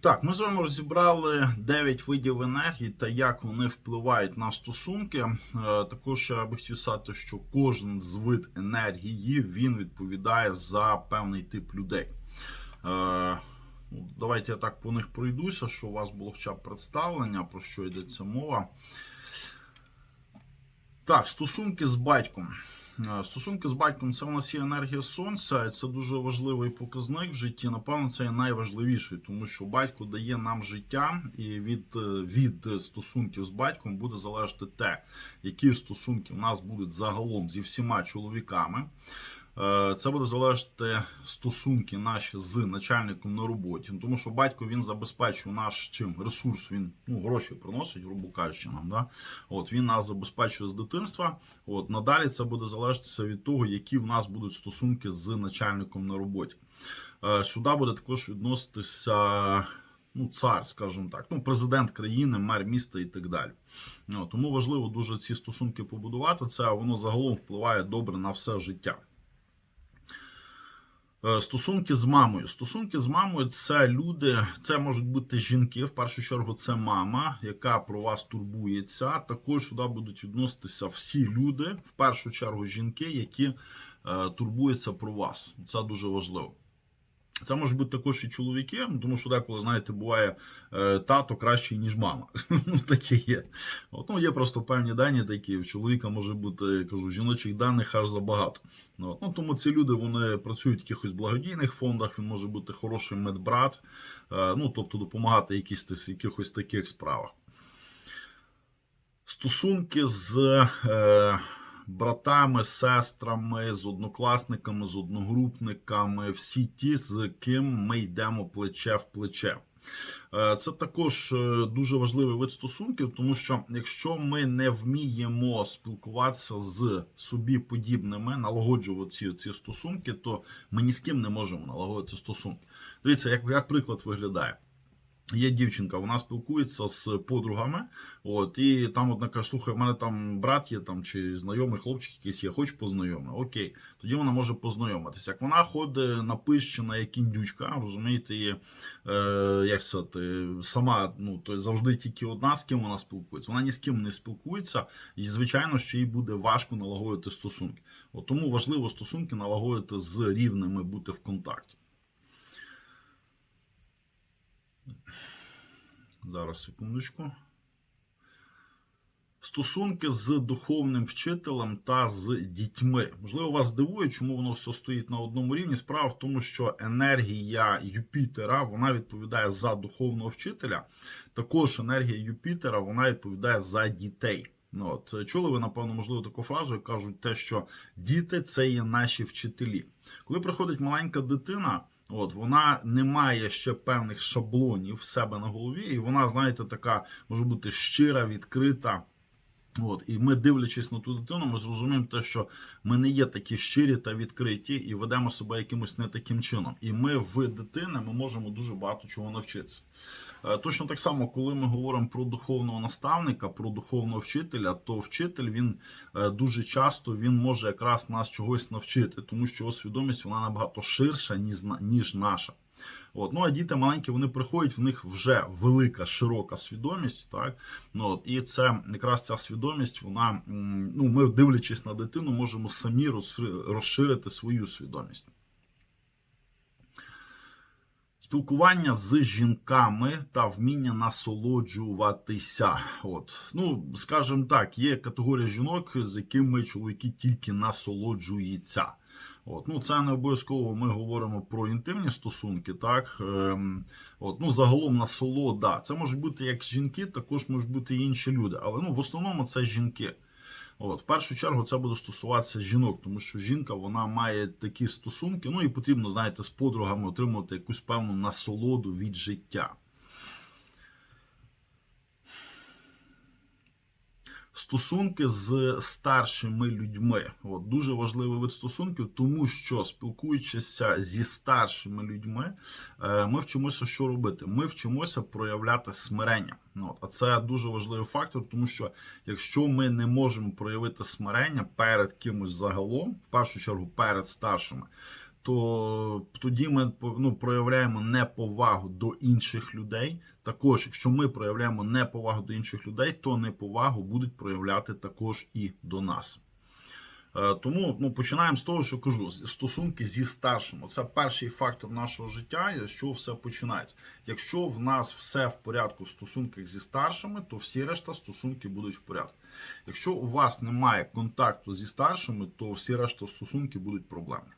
Так, ми з вами розібрали 9 видів енергії та як вони впливають на стосунки. Е, Також я би хотів сказати, що кожен з вид енергії він відповідає за певний тип людей. Е, ну, Давайте я так по них пройдуся, що у вас було хоча б представлення, про що йдеться мова. Так, стосунки з батьком. Е, Стосунки з батьком це у нас є енергія сонця, це дуже важливий показник в житті. Напевно, це є найважливіший, тому що батько дає нам життя, і від, е, від стосунків з батьком буде залежати те, які стосунки в нас будуть загалом зі всіма чоловіками. Е, Це буде залежати стосунки наші з начальником на роботі. Ну, Тому що батько він забезпечує наш чим ресурс, він ну, гроші приносить, грубо кажучи, нам. Да? От він нас забезпечує з дитинства. От надалі це буде залежатися від того, які в нас будуть стосунки з начальником на роботі. Е, Сюди буде також відноситися. Ну, цар, скажімо так, ну, президент країни, мер міста і так далі. Тому важливо дуже ці стосунки побудувати. Це воно загалом впливає добре на все життя. Е, Стосунки з мамою. Стосунки з мамою це люди, це можуть бути жінки. В першу чергу, це мама, яка про вас турбується. Також сюди будуть відноситися всі люди, в першу чергу жінки, які е, турбуються про вас. Це дуже важливо. Це може бути також і чоловіки, ну, тому що деколи, знаєте, буває е, тато кращий, ніж мама. ну, таке є. От, ну, є просто певні дані такі. В чоловіка може бути, я кажу, жіночих даних аж забагато. От, ну, тому ці люди вони працюють в якихось благодійних фондах, він може бути хороший медбрат, е, ну, тобто допомагати якісь, якихось таких справах. Стосунки з е, братами, сестрами, з однокласниками, з одногрупниками, всі ті, з ким ми йдемо плече в плече. Е, Це також е, дуже важливий вид стосунків, тому що якщо ми не вміємо спілкуватися з собі подібними, налагоджувати ці, ці стосунки, то ми ні з ким не можемо налагодити стосунки. Дивіться, як, як приклад виглядає. Є дівчинка, вона спілкується з подругами, от, і там одна каже, слухай, в мене там брат є там, чи знайомий хлопчик якийсь є, хоч познайоми. Окей, тоді вона може познайомитися. Як вона ходить напищена, як індючка, розумієте, і, е, як сказати, сама ну, то завжди тільки одна, з ким вона спілкується. Вона ні з ким не спілкується, і, звичайно, що їй буде важко налагодити стосунки. От, тому важливо стосунки налагодити з рівними, бути в контакті. Зараз секундочку. Стосунки з духовним вчителем та з дітьми. Можливо, вас здивує, чому воно все стоїть на одному рівні. Справа в тому, що енергія Юпітера вона відповідає за духовного вчителя. Також енергія Юпітера вона відповідає за дітей. Ну, от, чули ви, напевно, можливо, таку фразу, як кажуть, те, що діти це є наші вчителі. Коли приходить маленька дитина. От вона не має ще певних шаблонів в себе на голові, і вона, знаєте, така може бути щира, відкрита. От, і ми, дивлячись на ту дитину, ми зрозуміємо те, що ми не є такі щирі та відкриті і ведемо себе якимось не таким чином. І ми в дитини ми можемо дуже багато чого навчитися. Е, Точно так само, коли ми говоримо про духовного наставника, про духовного вчителя, то вчитель він е, дуже часто він може якраз нас чогось навчити, тому що його свідомість вона набагато ширша, ніж, на- ніж наша. От. Ну а діти маленькі, вони приходять, в них вже велика, широка свідомість. Так? Ну, от, і це якраз ця свідомість, вона, ну, ми, дивлячись на дитину, можемо самі розширити свою свідомість. Спілкування з жінками та вміння насолоджуватися. От, ну, скажімо так, є категорія жінок, з якими чоловіки тільки насолоджуються. От, ну, це не обов'язково ми говоримо про інтимні стосунки, так? Ем, от, ну, загалом насолода. Це можуть бути як жінки, також можуть бути і інші люди. Але ну, в основному це жінки. От, в першу чергу це буде стосуватися жінок, тому що жінка вона має такі стосунки, ну і потрібно, знаєте, з подругами отримувати якусь певну насолоду від життя. Стосунки з старшими людьми. От, дуже важливий вид стосунків, тому що спілкуючися зі старшими людьми, е, ми вчимося, що робити. Ми вчимося проявляти смирення. Ну, от, а це дуже важливий фактор, тому що якщо ми не можемо проявити смирення перед кимось загалом, в першу чергу перед старшими, то тоді ми ну, проявляємо неповагу до інших людей. Також, якщо ми проявляємо неповагу до інших людей, то неповагу будуть проявляти також і до нас. Е, Тому ну, починаємо з того, що кажу: стосунки зі старшим. Це перший фактор нашого життя, з чого все починається. Якщо в нас все в порядку в стосунках зі старшими, то всі решта стосунки будуть в порядку. Якщо у вас немає контакту зі старшими, то всі решта стосунки будуть проблемні.